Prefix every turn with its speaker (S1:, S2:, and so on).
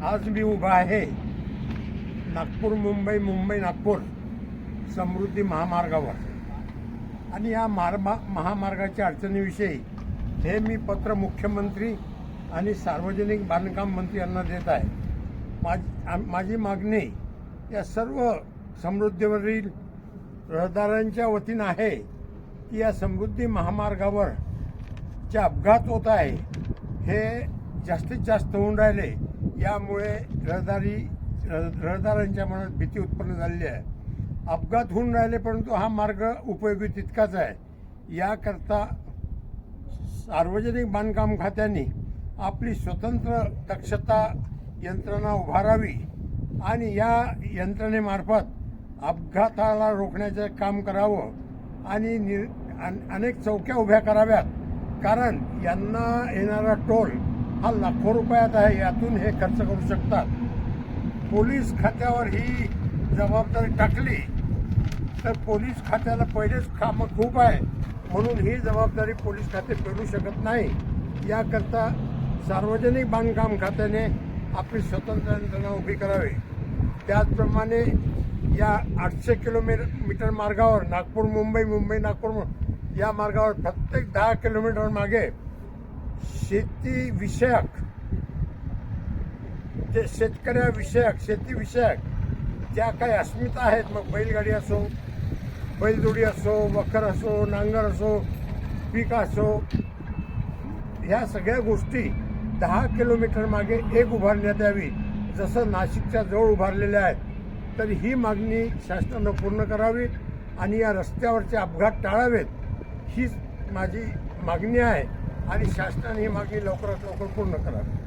S1: आज मी उभा आहे नागपूर मुंबई मुंबई नागपूर समृद्धी महामार्गावर. आणि या मार्मा महामार्गाच्या अडचणीविषयी हे मी पत्र मुख्यमंत्री आणि सार्वजनिक बांधकाम मंत्री यांना देत आहे. माझ माझी मागणी या सर्व समृद्धीवरील रहदारांच्या वतीनं आहे की या समृद्धी महामार्गावर जे अपघात होत आहे हे जास्तीत जास्त होऊन राहिले. यामुळे रहदारी रहदारांच्या मनात भीती उत्पन्न झालेली आहे. अपघात होऊन राहिले परंतु हा मार्ग उपयोगी तितकाच आहे. याकरता सार्वजनिक बांधकाम खात्याने आपली स्वतंत्र दक्षता यंत्रणा उभारावी आणि या यंत्रणेमार्फत अपघाताला रोखण्याचं काम करावं आणि नि अन- अनेक चौक्या उभ्या कराव्यात. कारण यांना येणारा टोल हा लाखो रुपयात आहे यातून हे खर्च करू शकतात. पोलीस खात्यावर ही जबाबदारी टाकली तर पोलीस खात्याला पहिलेच कामं खूप आहे म्हणून ही जबाबदारी पोलीस खाते पेलू शकत नाही. याकरता सार्वजनिक बांधकाम खात्याने आपली स्वतंत्र यंत्रणा उभी करावी. त्याचप्रमाणे या आठशे किलोमीटर मीटर मार्गावर नागपूर मुंबई मुंबई नागपूर या मार्गावर प्रत्येक दहा किलोमीटर मागे शेती विषयक. जे शेतकऱ्याविषयक शेतीविषयक ज्या काही अस्मिता आहेत मग बैलगाडी असो बैलजोडी असो वखर असो नांगर असो पीक असो ह्या सगळ्या गोष्टी दहा किलोमीटर मागे एक उभारण्यात यावी. जसं नाशिकच्या जवळ उभारलेल्या आहेत तर ही मागणी शासनानं पूर्ण करावी आणि या रस्त्यावरचे अपघात टाळावेत. हीच माझी मागणी आहे. आणि शासनाने ही मागणी लवकरात लवकर पूर्ण करावी.